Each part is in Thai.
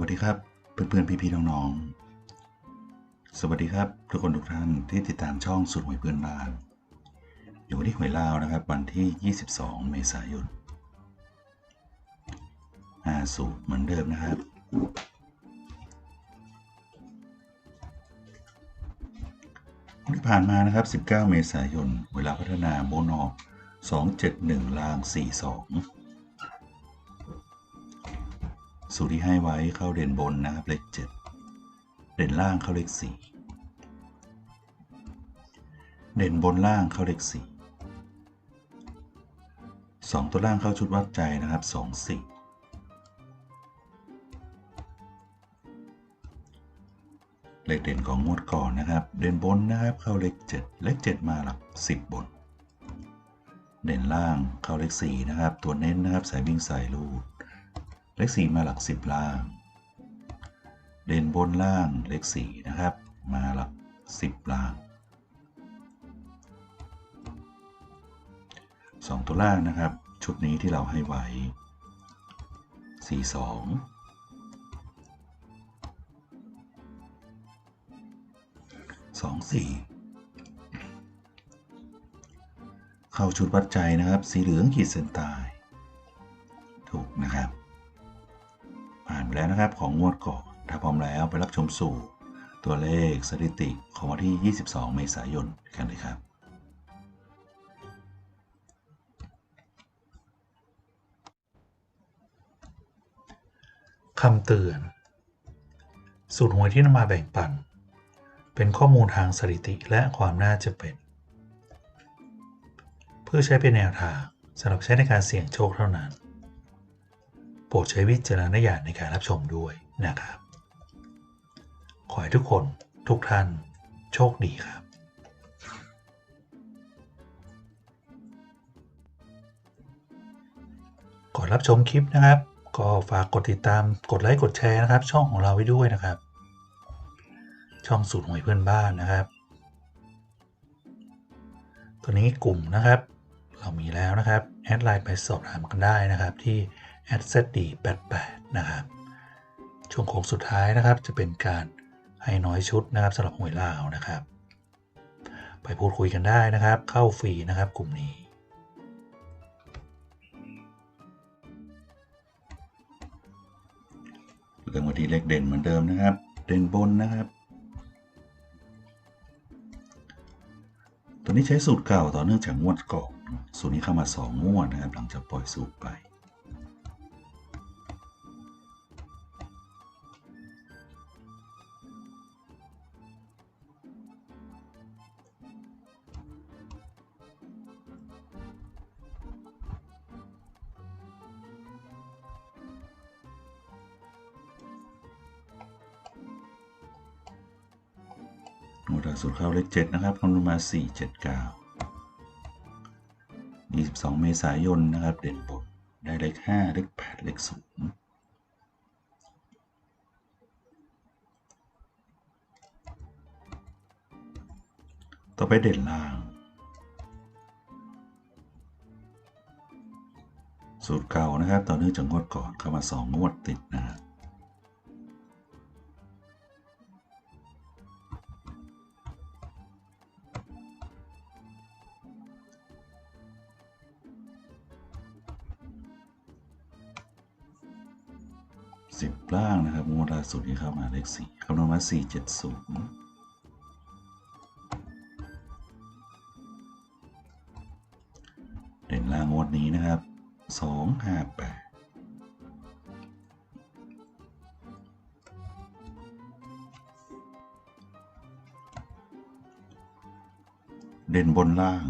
วัสดีครับเพื่อนๆพี่ๆน้องๆ สวัสดีครับทุกคนทุกท่านที่ติดตามช่องสุดหวยเพื่อนบ้านอยู่ที่หวยลาวนะครับ วันที่ 22 เมษายนอาสูตรเหมือนเดิมนะครับ ที่ผ่านมานะครับ 19 เมษายน เวลาพัฒนาโบนออก271 ลาง 42 สูตรที่ให้ไว้เข้าเด่นบนนะครับเลข7เด่นล่างเข้าเลข4เด่นบนล่างเข้าเลข4 2ตัวล่างเข้าชุดวัดใจนะครับ2 4เลขเด่นของงวดก่อนนะครับ เด่นบนนะครับเข้าเลข7เลข7มาหลัก10บน เด่นล่างเข้าเลข4นะครับ ตัวเน้นนะครับสายวิ่งสายลูด เลข4มาหลัก 10 ล่าง เด่นบนล่างเลข4นะครับ มาหลัก 10 ล่าง 2 ตัวล่างนะครับ ชุดนี้ที่เราให้ไว้ 4 2สองสี่เข้าชุดวัดใจนะครับ สีเหลืองขีดเส้นใต้ถูกนะครับ แล้วนะครับของงวดก่อนถ้าพร้อมแล้วไปรับชมสู่ ตัวเลขสถิติของวันที่ 22 เมษายนกันเลยครับคำเตือน สูตรหวยที่นำมาแบ่งปัน เป็นข้อมูลทางสถิติและความน่าจะเป็น เพื่อใช้เป็นแนวทางสำหรับใช้ในการเสี่ยงโชคเท่านั้น โปรดใช้วิจารณญาณในการรับชมด้วยนะครับ ขอให้ทุกคนทุกท่านโชคดีครับก่อนรับชมคลิปนะครับ ก็ฝากกดติดตามกดไลค์กดแชร์นะครับ ช่องของเราไว้ด้วยนะครับ ช่องสูตรหวยเพื่อนบ้านนะครับตัวนี้กลุ่มนะครับ เรามีแล้วนะครับแอดไลน์ไปสอบถามกันได้นะครับที่ @zd88 นะครับ ช่วงโค้งสุดท้ายนะครับ จะเป็นการให้น้อยชุดนะครับสำหรับหวยลาวนะครับ ไปพูดคุยกันได้นะครับ เข้าฟรีนะครับกลุ่มนี้เรื่องวันที่เลขเด่นเหมือนเดิมนะครับ เด่นบนนะครับตัวนี้ใช้สูตรเก่าต่อเนื่องจากงวดก่อนสูตรนี้เข้ามา 2 งวดนะครับ หลังจากปล่อยสูตรไป งวดล่าสุดเข้าเลข7นะครับคำนวณมา 4 7 9 22 เมษายนนะครับ เด่นบนได้เลข5เลข8เลข0ต่อไปเด่นล่าง สูตรเก่านะครับ ต่อเนื่องจากงวดก่อนเข้ามา 2 งวดติดนะครับ สิบล่างนะครับงวดล่าสุดที่เข้ามาเลขสี่คำนวณมาสี่เจ็ดศูนย์เด่นล่างงวดนี้นะครับสองห้าแปดเด่นบนล่าง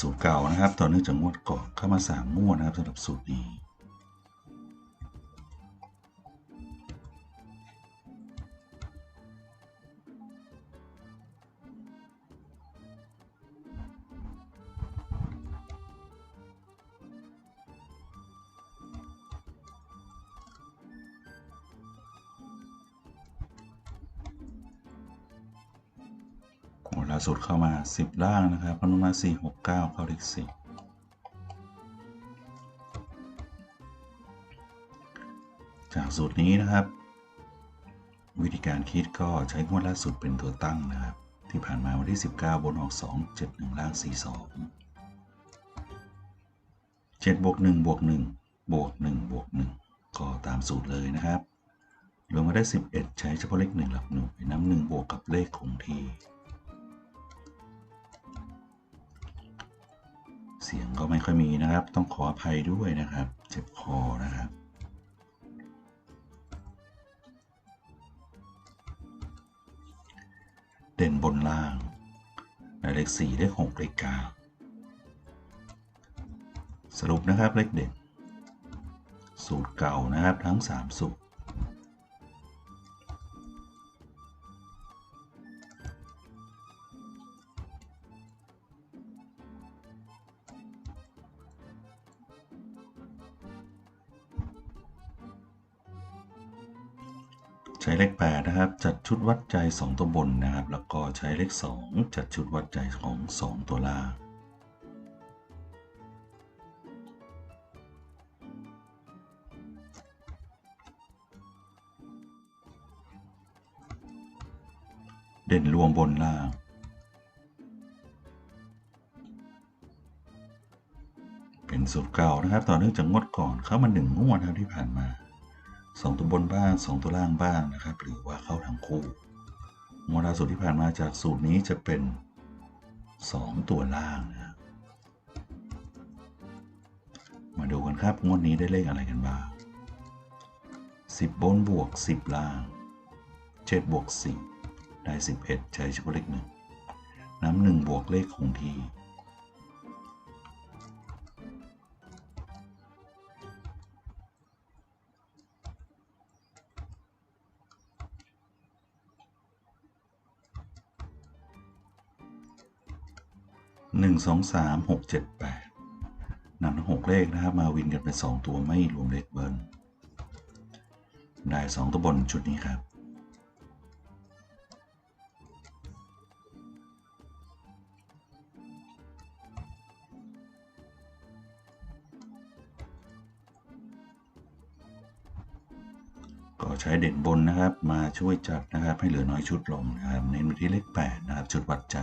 สูตรเก่านะครับต่อเนื่องจากงวดก่อนเข้ามาสามงวดนะครับสำหรับสูตรนี้ สุดเข้ามา 10 ล่างนะครับพนุมา4 6 9 เข้าเลขสิบจากสูตรนี้นะครับ วิธีการคิดก็ใช้งวดล่าสุดเป็นตัวตั้งนะครับ ที่ผ่านมาวันที่ 19 บนออก2 7 1 ล่าง 4 2 7บวก1บวก1บวก1บวก1ก็ตามสูตรเลยนะครับรวมมาได้ 11 ใช้เฉพาะเลข1หลักหน่วยนำ1บวกกับเลขคงที่ สียงก็ไม่ค่อยมีนะครับ ต้องขออภัยด้วยนะครับ เจ็บคอนะครับ เด่นบนล่างได้เลข4เลข6เลข9สรุปนะครับเลขเด่นสูตรเก่านะครับทั้ง 3 สูตร ใช้เลข8นะครับ จัดชุดวัดใจ 2 ตัวบนนะครับ แล้วก็ใช้เลข 2 จัดชุดวัดใจของ 2 ตัวล่างเด่นรวมบนล่าง เป็นสูตรเก่านะครับ ต่อเนื่องจากงวดก่อนเข้ามาหนึ่งงวดครับที่ผ่านมา สองตัวบนบ้างสองตัวล่างบ้างนะครับ หรือว่าเข้าทั้งคู่งวดล่าสุดที่ผ่านมาจากสูตรนี้จะเป็นสองตัวล่างนะมาดูกันครับงวดนี้ได้เลขอะไรกันบ้างสิบบนบวกสิบล่างเจ็ดบวกสิบได้สิบเอ็ดใช้เฉพาะเลขหนึ่งน้ำหนึ่งบวกเลขคงที่ หนึ่งสองสามหกเจ็ดแปดนำทั้งหกเลขนะครับมาวินกันเป็นสองตัวไม่รวมเลขเบิร์นได้สองตัวบนชุดนี้ครับ ก็ใช้เด่นบนนะครับมาช่วยจัดนะครับให้เหลือน้อยชุดลงนะครับเน้นไปที่เลข 8 นะครับ ชุดวัดใจ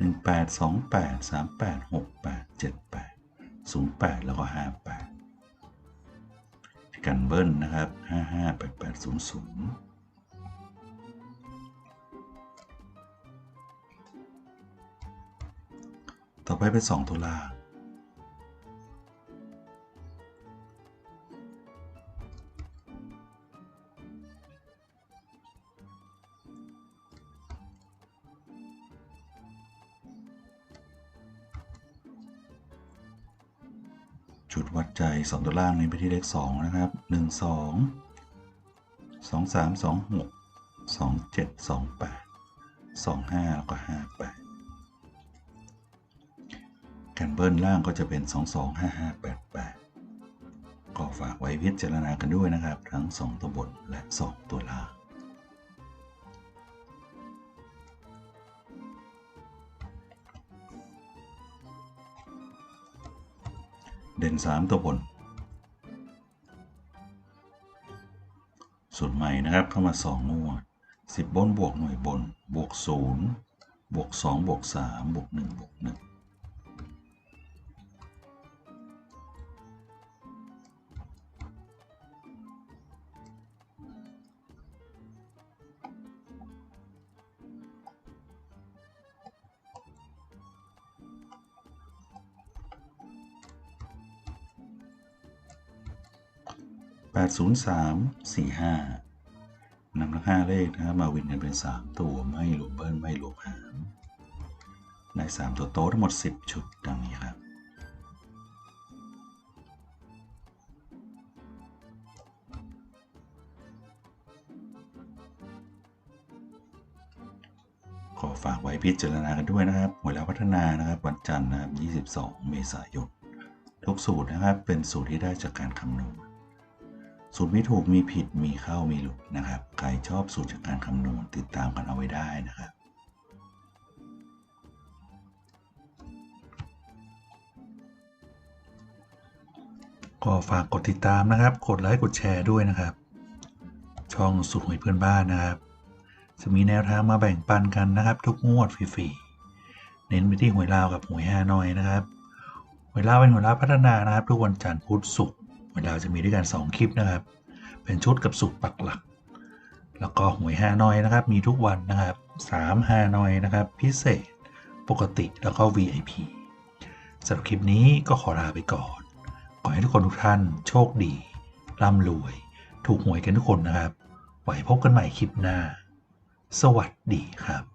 1 8 2 8 3 8 6 8 7 8 0 8 แล้วก็ 58ที่กันเบิ้ลนะครับ 55 8 8 0 0ต่อไปเป็น 2ตัวลา จุดวัดใจ 2 ตัวล่างนี้ไปที่เลข 2 นะครับ 1 2 2 3 2 6 2 7 2 8 2 5 แล้วก็ 58กันเบิ้ลล่างก็จะเป็น 2 2 5 5 8 8 ก็ฝากไว้พิจารณากันด้วยนะครับ ทั้ง 2 ตัวบนและ 2 ตัวล่าง เด่น 3 ตัวบนส่วนใหม่นะครับเข้ามา 2 งวด 10 บนบวกหน่วยบน บวก 0 บวก 2 บวก 3 บวก 1 บวก 1 8 0 3 4 5นำทั้ง5เลขนะครับมาวินกันเป็น 3 ตัวไม่รวมเบิ้ลไม่รวมหารได้ 3 ตัวโต๊ะทั้งหมด 10 ชุดดังนี้ครับขอฝากไว้พิจารณากันด้วยนะครับหวยแล้วพัฒนานะครับ วันจันทร์นะครับ 22 เมษายน ทุกสูตรนะครับ เป็นสูตรที่ได้จากการคำนวณ สูตรไม่ถูกมีผิดมีเข้ามีหลุดนะครับ ใครชอบสูตรจากการคำนวณติดตามกันเอาไว้ได้นะครับก็ฝากกดติดตามนะครับ กดไลค์ กดแชร์ด้วยนะครับ ช่องสุดหวยเพื่อนบ้านนะครับ จะมีแนวทางมาแบ่งปันกันนะครับ ทุกงวดฟรีๆ เน้นไปที่หวยลาวกับหวยฮานอยนะครับ หวยลาวเป็นหวยลาวพัฒนานะครับ ทุกวันจันทร์พุธศุกร์ หวยลาวจะมีด้วยกัน 2 คลิปนะครับ เป็นชุดกับสูตรปักหลัก แล้วก็หวยฮานอยนะครับ มีทุกวันนะครับ3ฮานอยนะครับ พิเศษ ปกติแล้วก็ VIP สำหรับคลิปนี้ก็ขอลาไปก่อน ขอให้ทุกคนทุกท่านโชคดีร่ำรวย ถูกหวยกันทุกคนนะครับ ไว้พบกันใหม่คลิปหน้า สวัสดีครับ